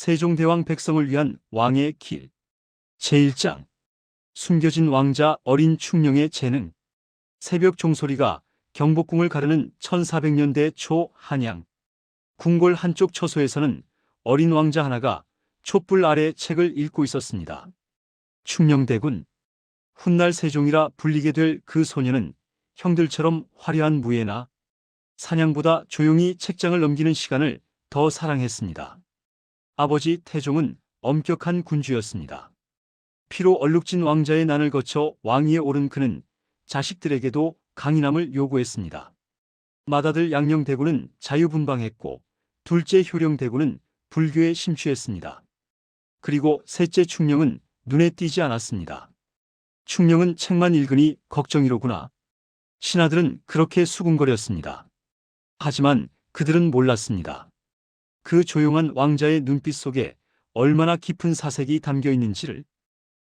세종대왕 백성을 위한 왕의 길. 제1장. 숨겨진 왕자 어린 충령의 재능. 새벽 종소리가 경복궁을 가르는 1400년대 초 한양. 궁궐 한쪽 처소에서는 어린 왕자 하나가 촛불 아래 책을 읽고 있었습니다. 충령대군. 훗날 세종이라 불리게 될 그 소녀는 형들처럼 화려한 무예나 사냥보다 조용히 책장을 넘기는 시간을 더 사랑했습니다. 아버지 태종은 엄격한 군주였습니다. 피로 얼룩진 왕자의 난을 거쳐 왕위에 오른 그는 자식들에게도 강인함을 요구했습니다. 맏아들 양녕대군은 자유분방했고 둘째 효령대군은 불교에 심취했습니다. 그리고 셋째 충령은 눈에 띄지 않았습니다. 충령은 책만 읽으니 걱정이로구나. 신하들은 그렇게 수군거렸습니다. 하지만 그들은 몰랐습니다. 그 조용한 왕자의 눈빛 속에 얼마나 깊은 사색이 담겨 있는지를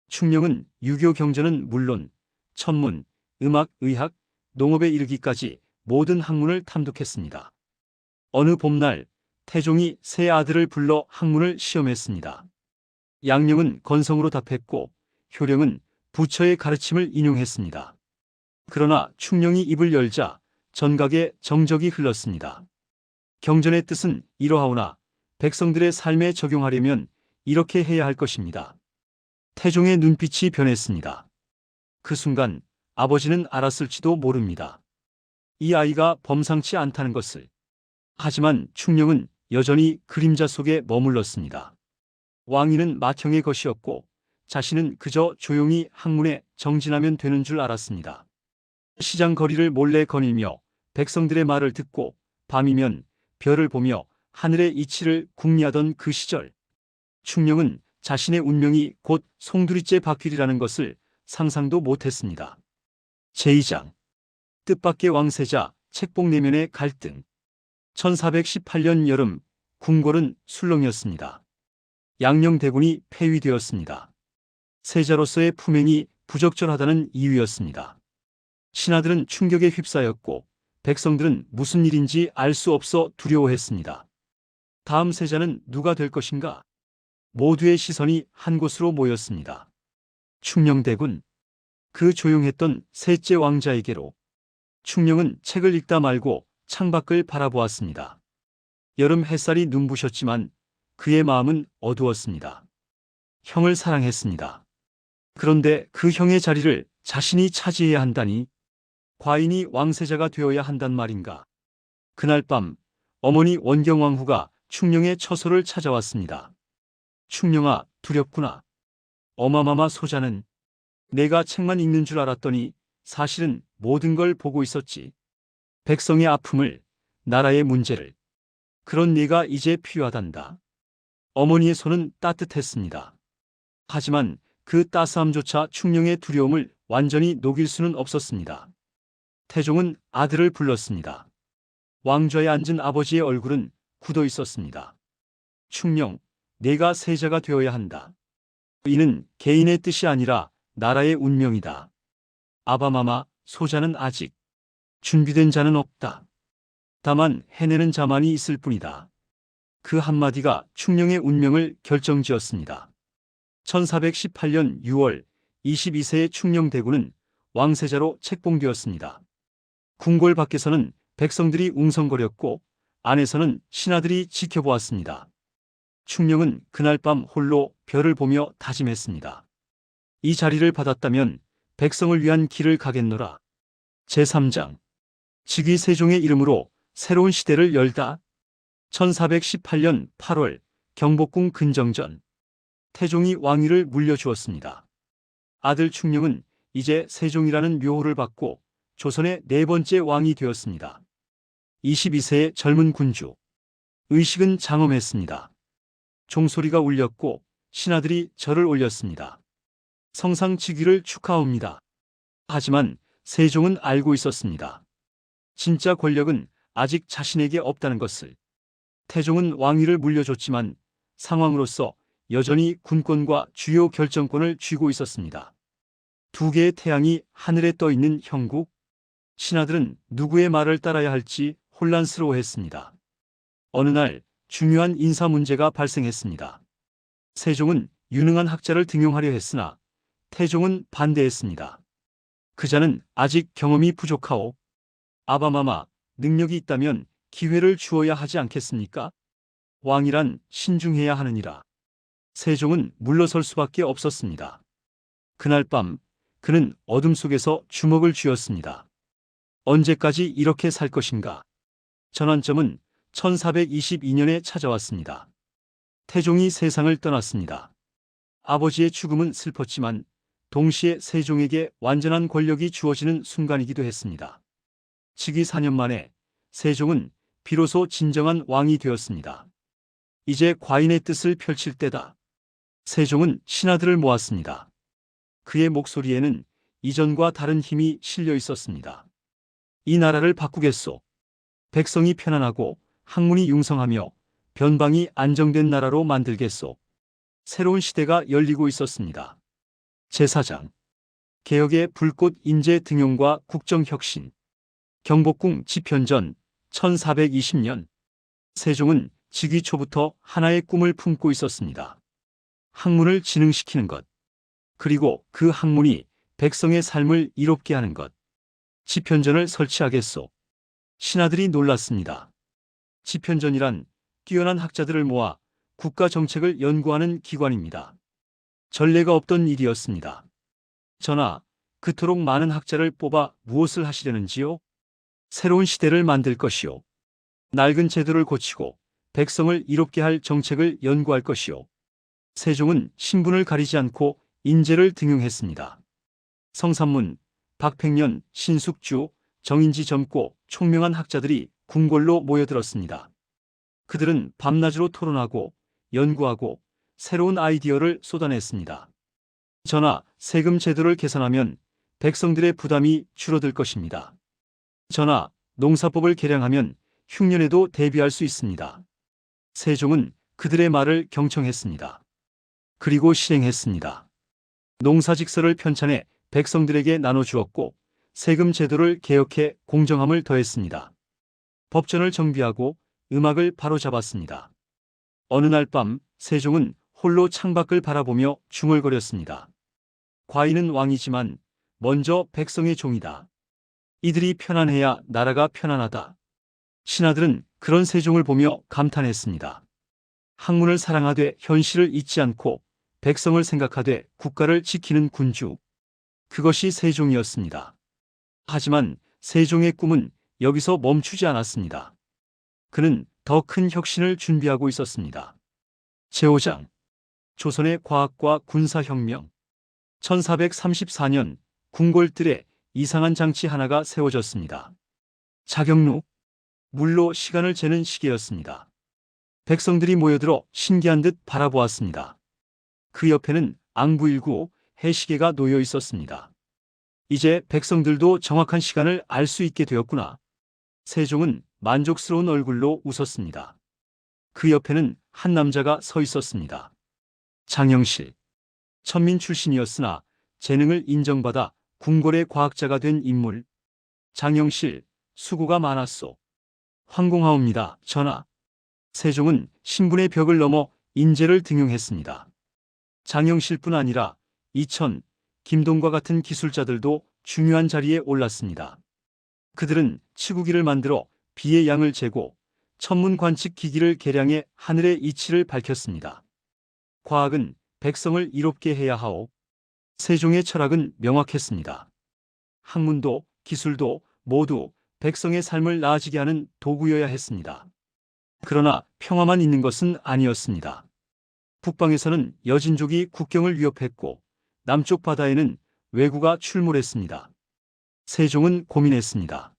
충령은 유교 경전은 물론 천문, 음악, 의학, 농업에 이르기까지 모든 학문을 탐독했습니다. 어느 봄날 태종이 세 아들을 불러 학문을 시험했습니다. 양령은 건성으로 답했고 효령은 부처의 가르침을 인용했습니다. 그러나 충령이 입을 열자 전각에 정적이 흘렀습니다. 경전의 뜻은 이러하오나 백성들의 삶에 적용하려면 이렇게 해야 할 것입니다. 태종의 눈빛이 변했습니다. 그 순간 아버지는 알았을지도 모릅니다. 이 아이가 범상치 않다는 것을. 하지만 충령은 여전히 그림자 속에 머물렀습니다. 왕위는 맏형의 것이었고 자신은 그저 조용히 학문에 정진하면 되는 줄 알았습니다. 시장 거리를 몰래 거닐며 백성들의 말을 듣고 밤이면 별을 보며 하늘의 이치를 궁리하던 그 시절 충령은 자신의 운명이 곧 송두리째 바퀴리라는 것을 상상도 못했습니다. 제2장 뜻밖의 왕세자 책봉 내면의 갈등 1418년 여름 궁궐은 술렁이었습니다. 양녕대군이 폐위되었습니다. 세자로서의 품행이 부적절하다는 이유였습니다. 신하들은 충격에 휩싸였고 백성들은 무슨 일인지 알 수 없어 두려워했습니다. 다음 세자는 누가 될 것인가? 모두의 시선이 한 곳으로 모였습니다. 충령대군. 그 조용했던 셋째 왕자에게로 충령은 책을 읽다 말고 창밖을 바라보았습니다. 여름 햇살이 눈부셨지만 그의 마음은 어두웠습니다. 형을 사랑했습니다. 그런데 그 형의 자리를 자신이 차지해야 한다니 과인이 왕세자가 되어야 한단 말인가. 그날 밤 어머니 원경왕후가 충령의 처소를 찾아왔습니다. 충령아 두렵구나. 어마마마 소자는 내가 책만 읽는 줄 알았더니 사실은 모든 걸 보고 있었지. 백성의 아픔을, 나라의 문제를. 그런 네가 이제 필요하단다. 어머니의 손은 따뜻했습니다. 하지만 그 따스함조차 충령의 두려움을 완전히 녹일 수는 없었습니다. 태종은 아들을 불렀습니다. 왕좌에 앉은 아버지의 얼굴은 굳어 있었습니다. 충령, 내가 세자가 되어야 한다. 이는 개인의 뜻이 아니라 나라의 운명이다. 아바마마, 소자는 아직 준비된 자는 없다. 다만 해내는 자만이 있을 뿐이다. 그 한마디가 충령의 운명을 결정지었습니다. 1418년 6월 22세의 충령대군은 왕세자로 책봉되었습니다. 궁궐 밖에서는 백성들이 웅성거렸고 안에서는 신하들이 지켜보았습니다. 충령은 그날 밤 홀로 별을 보며 다짐했습니다. 이 자리를 받았다면 백성을 위한 길을 가겠노라. 제3장 즉위 세종의 이름으로 새로운 시대를 열다. 1418년 8월 경복궁 근정전 태종이 왕위를 물려주었습니다. 아들 충령은 이제 세종이라는 묘호를 받고 조선의 네 번째 왕이 되었습니다. 22세의 젊은 군주. 의식은 장엄했습니다. 종소리가 울렸고 신하들이 절을 올렸습니다. 성상 즉위를 축하합니다. 하지만 세종은 알고 있었습니다. 진짜 권력은 아직 자신에게 없다는 것을. 태종은 왕위를 물려줬지만 상황으로서 여전히 군권과 주요 결정권을 쥐고 있었습니다. 두 개의 태양이 하늘에 떠 있는 형국. 신하들은 누구의 말을 따라야 할지 혼란스러워했습니다. 어느 날 중요한 인사 문제가 발생했습니다. 세종은 유능한 학자를 등용하려 했으나 태종은 반대했습니다. 그자는 아직 경험이 부족하오. 아바마마, 능력이 있다면 기회를 주어야 하지 않겠습니까? 왕이란 신중해야 하느니라. 세종은 물러설 수밖에 없었습니다. 그날 밤 그는 어둠 속에서 주먹을 쥐었습니다. 언제까지 이렇게 살 것인가? 전환점은 1422년에 찾아왔습니다. 태종이 세상을 떠났습니다. 아버지의 죽음은 슬펐지만 동시에 세종에게 완전한 권력이 주어지는 순간이기도 했습니다. 즉위 4년 만에 세종은 비로소 진정한 왕이 되었습니다. 이제 과인의 뜻을 펼칠 때다. 세종은 신하들을 모았습니다. 그의 목소리에는 이전과 다른 힘이 실려 있었습니다. 이 나라를 바꾸겠소. 백성이 편안하고 학문이 융성하며 변방이 안정된 나라로 만들겠소. 새로운 시대가 열리고 있었습니다. 제4장 개혁의 불꽃 인재 등용과 국정혁신 경복궁 집현전 1420년 세종은 즉위 초부터 하나의 꿈을 품고 있었습니다. 학문을 진흥시키는 것 그리고 그 학문이 백성의 삶을 이롭게 하는 것 집현전을 설치하겠소. 신하들이 놀랐습니다. 집현전이란 뛰어난 학자들을 모아 국가 정책을 연구하는 기관입니다. 전례가 없던 일이었습니다. 전하, 그토록 많은 학자를 뽑아 무엇을 하시려는지요? 새로운 시대를 만들 것이요. 낡은 제도를 고치고 백성을 이롭게 할 정책을 연구할 것이요. 세종은 신분을 가리지 않고 인재를 등용했습니다. 성삼문, 박팽년, 신숙주, 정인지 젊고 총명한 학자들이 궁궐로 모여들었습니다. 그들은 밤낮으로 토론하고 연구하고 새로운 아이디어를 쏟아냈습니다. 전하, 세금 제도를 개선하면 백성들의 부담이 줄어들 것입니다. 전하, 농사법을 개량하면 흉년에도 대비할 수 있습니다. 세종은 그들의 말을 경청했습니다. 그리고 실행했습니다. 농사직서를 편찬해 백성들에게 나눠주었고 세금 제도를 개혁해 공정함을 더했습니다. 법전을 정비하고 음악을 바로잡았습니다. 어느 날 밤 세종은 홀로 창밖을 바라보며 중얼거렸습니다. 과인은 왕이지만 먼저 백성의 종이다. 이들이 편안해야 나라가 편안하다. 신하들은 그런 세종을 보며 감탄했습니다. 학문을 사랑하되 현실을 잊지 않고 백성을 생각하되 국가를 지키는 군주. 그것이 세종이었습니다. 하지만 세종의 꿈은 여기서 멈추지 않았습니다. 그는 더 큰 혁신을 준비하고 있었습니다. 제5장 조선의 과학과 군사혁명 1434년 궁궐들에 이상한 장치 하나가 세워졌습니다. 자경루 물로 시간을 재는 시계였습니다. 백성들이 모여들어 신기한 듯 바라보았습니다. 그 옆에는 앙부일구 해시계가 놓여 있었습니다. 이제 백성들도 정확한 시간을 알 수 있게 되었구나. 세종은 만족스러운 얼굴로 웃었습니다. 그 옆에는 한 남자가 서 있었습니다. 장영실. 천민 출신이었으나 재능을 인정받아 궁궐의 과학자가 된 인물. 장영실, 수고가 많았소. 황공하옵니다, 전하. 세종은 신분의 벽을 넘어 인재를 등용했습니다. 장영실뿐 아니라 이천, 김동과 같은 기술자들도 중요한 자리에 올랐습니다. 그들은 치구기를 만들어 비의 양을 재고 천문 관측 기기를 개량해 하늘의 이치를 밝혔습니다. 과학은 백성을 이롭게 해야 하오. 세종의 철학은 명확했습니다. 학문도 기술도 모두 백성의 삶을 나아지게 하는 도구여야 했습니다. 그러나 평화만 있는 것은 아니었습니다. 북방에서는 여진족이 국경을 위협했고 남쪽 바다에는 왜구가 출몰했습니다. 세종은 고민했습니다.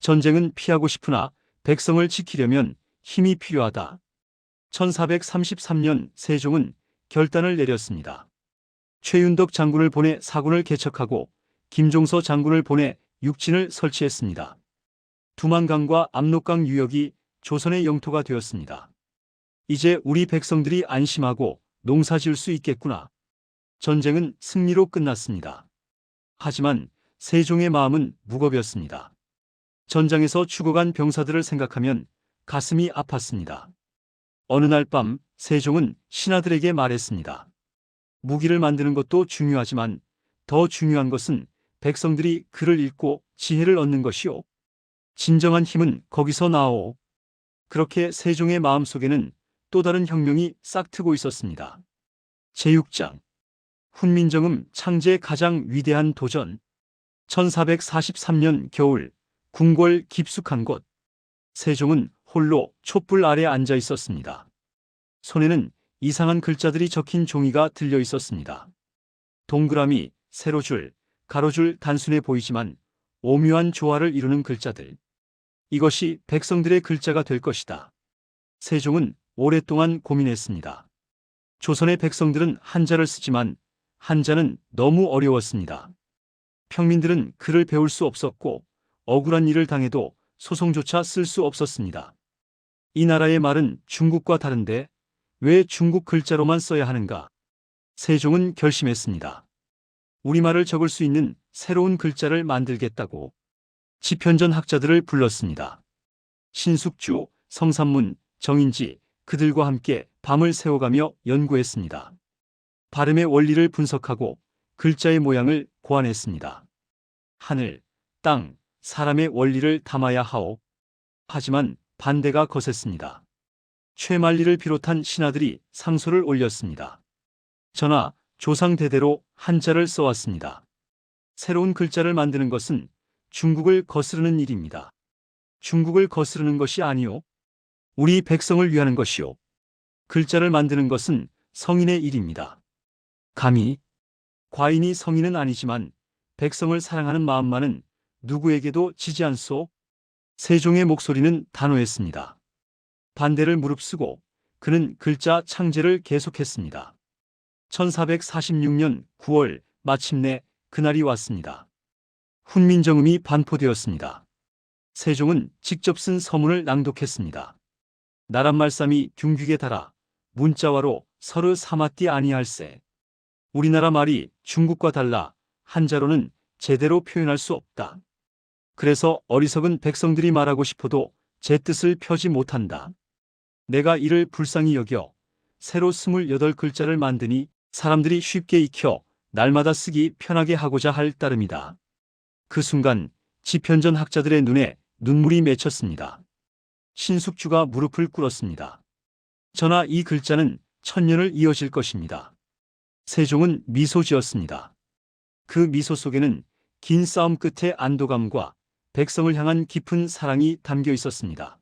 전쟁은 피하고 싶으나 백성을 지키려면 힘이 필요하다. 1433년 세종은 결단을 내렸습니다. 최윤덕 장군을 보내 사군을 개척하고 김종서 장군을 보내 육진을 설치했습니다. 두만강과 압록강 유역이 조선의 영토가 되었습니다. 이제 우리 백성들이 안심하고 농사 지을 수 있겠구나. 전쟁은 승리로 끝났습니다. 하지만 세종의 마음은 무겁이었습니다. 전장에서 죽어간 병사들을 생각하면 가슴이 아팠습니다. 어느 날 밤 세종은 신하들에게 말했습니다. 무기를 만드는 것도 중요하지만 더 중요한 것은 백성들이 글을 읽고 지혜를 얻는 것이오. 진정한 힘은 거기서 나오. 그렇게 세종의 마음속에는 또 다른 혁명이 싹트고 있었습니다. 제6장 훈민정음 창제의 가장 위대한 도전 1443년 겨울 궁궐 깊숙한 곳 세종은 홀로 촛불 아래 앉아 있었습니다. 손에는 이상한 글자들이 적힌 종이가 들려 있었습니다. 동그라미, 세로줄, 가로줄 단순해 보이지만 오묘한 조화를 이루는 글자들. 이것이 백성들의 글자가 될 것이다. 세종은 오랫동안 고민했습니다. 조선의 백성들은 한자를 쓰지만 한자는 너무 어려웠습니다. 평민들은 글을 배울 수 없었고 억울한 일을 당해도 소송조차 쓸 수 없었습니다. 이 나라의 말은 중국과 다른데 왜 중국 글자로만 써야 하는가? 세종은 결심했습니다. 우리말을 적을 수 있는 새로운 글자를 만들겠다고 지편전 학자들을 불렀습니다. 신숙주, 성삼문, 정인지 그들과 함께 밤을 새워가며 연구했습니다. 발음의 원리를 분석하고 글자의 모양을 고안했습니다. 하늘, 땅, 사람의 원리를 담아야 하오. 하지만 반대가 거셌습니다. 최만리를 비롯한 신하들이 상소를 올렸습니다. 전하, 조상 대대로 한자를 써왔습니다. 새로운 글자를 만드는 것은 중국을 거스르는 일입니다. 중국을 거스르는 것이 아니오. 우리 백성을 위하는 것이오. 글자를 만드는 것은 성인의 일입니다. 감히 과인이 성인은 아니지만 백성을 사랑하는 마음만은 누구에게도 지지 않소. 세종의 목소리는 단호했습니다. 반대를 무릅쓰고 그는 글자 창제를 계속했습니다. 1446년 9월 마침내 그날이 왔습니다. 훈민정음이 반포되었습니다. 세종은 직접 쓴 서문을 낭독했습니다. 나란 말씀이 균귀에 달아 문자와로 서로 사맞디 아니할세. 우리나라 말이 중국과 달라 한자로는 제대로 표현할 수 없다. 그래서 어리석은 백성들이 말하고 싶어도 제 뜻을 펴지 못한다. 내가 이를 불쌍히 여겨 새로 28글자를 만드니 사람들이 쉽게 익혀 날마다 쓰기 편하게 하고자 할 따름이다. 그 순간 지편전 학자들의 눈에 눈물이 맺혔습니다. 신숙주가 무릎을 꿇었습니다. 전하 이 글자는 천년을 이어질 것입니다. 세종은 미소 지었습니다. 그 미소 속에는 긴 싸움 끝의 안도감과 백성을 향한 깊은 사랑이 담겨 있었습니다.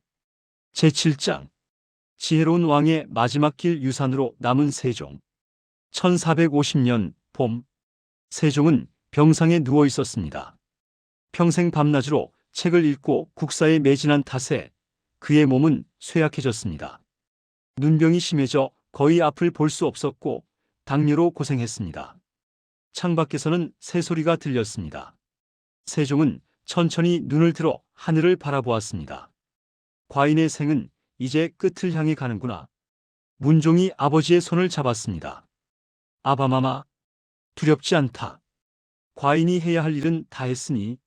제7장 지혜로운 왕의 마지막 길 유산으로 남은 세종 1450년 봄 세종은 병상에 누워 있었습니다. 평생 밤낮으로 책을 읽고 국사에 매진한 탓에 그의 몸은 쇠약해졌습니다. 눈병이 심해져 거의 앞을 볼 수 없었고 당뇨로 고생했습니다. 창밖에서는 새소리가 들렸습니다. 세종은 천천히 눈을 들어 하늘을 바라보았습니다. 과인의 생은 이제 끝을 향해 가는구나. 문종이 아버지의 손을 잡았습니다. 아바마마, 두렵지 않다. 과인이 해야 할 일은 다 했으니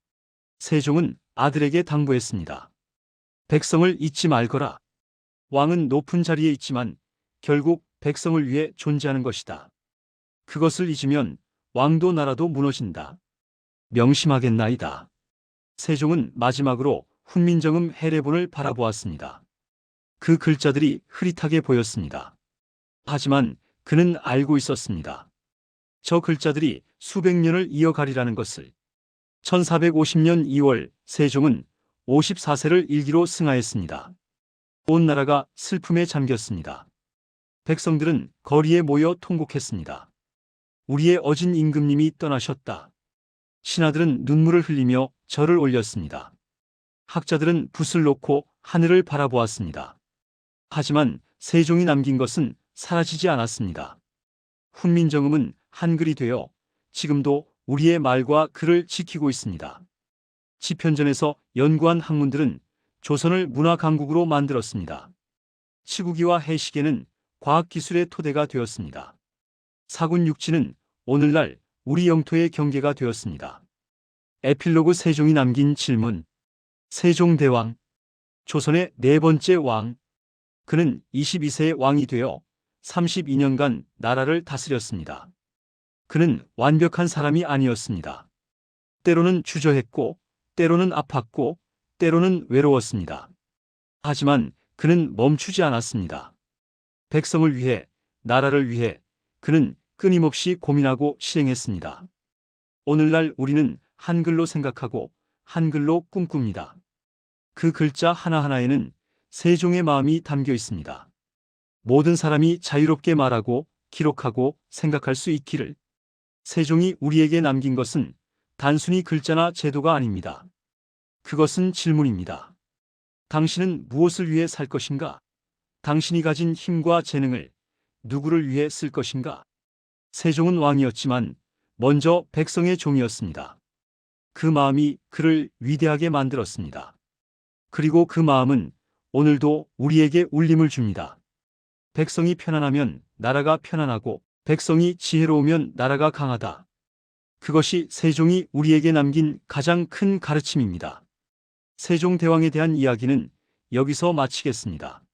세종은 아들에게 당부했습니다. 백성을 잊지 말거라. 왕은 높은 자리에 있지만 결국 백성을 위해 존재하는 것이다. 그것을 잊으면 왕도 나라도 무너진다. 명심하겠나이다. 세종은 마지막으로 훈민정음 해례본을 바라보았습니다. 그 글자들이 흐릿하게 보였습니다. 하지만 그는 알고 있었습니다. 저 글자들이 수백 년을 이어가리라는 것을. 1450년 2월 세종은 54세를 일기로 승하했습니다. 온 나라가 슬픔에 잠겼습니다. 백성들은 거리에 모여 통곡했습니다. 우리의 어진 임금님이 떠나셨다. 신하들은 눈물을 흘리며 절을 올렸습니다. 학자들은 붓을 놓고 하늘을 바라보았습니다. 하지만 세종이 남긴 것은 사라지지 않았습니다. 훈민정음은 한글이 되어 지금도 우리의 말과 글을 지키고 있습니다. 지편전에서 연구한 학문들은 조선을 문화 강국으로 만들었습니다. 치구기와 해시계는 과학기술의 토대가 되었습니다. 사군 육지는 오늘날 우리 영토의 경계가 되었습니다. 에필로그 세종이 남긴 질문. 세종대왕. 조선의 네 번째 왕. 그는 22세의 왕이 되어 32년간 나라를 다스렸습니다. 그는 완벽한 사람이 아니었습니다. 때로는 주저했고, 때로는 아팠고, 때로는 외로웠습니다. 하지만 그는 멈추지 않았습니다. 백성을 위해, 나라를 위해 그는 끊임없이 고민하고 실행했습니다. 오늘날 우리는 한글로 생각하고 한글로 꿈꿉니다. 그 글자 하나하나에는 세종의 마음이 담겨 있습니다. 모든 사람이 자유롭게 말하고 기록하고 생각할 수 있기를 세종이 우리에게 남긴 것은 단순히 글자나 제도가 아닙니다. 그것은 질문입니다. 당신은 무엇을 위해 살 것인가? 당신이 가진 힘과 재능을 누구를 위해 쓸 것인가? 세종은 왕이었지만 먼저 백성의 종이었습니다. 그 마음이 그를 위대하게 만들었습니다. 그리고 그 마음은 오늘도 우리에게 울림을 줍니다. 백성이 편안하면 나라가 편안하고 백성이 지혜로우면 나라가 강하다. 그것이 세종이 우리에게 남긴 가장 큰 가르침입니다. 세종대왕에 대한 이야기는 여기서 마치겠습니다.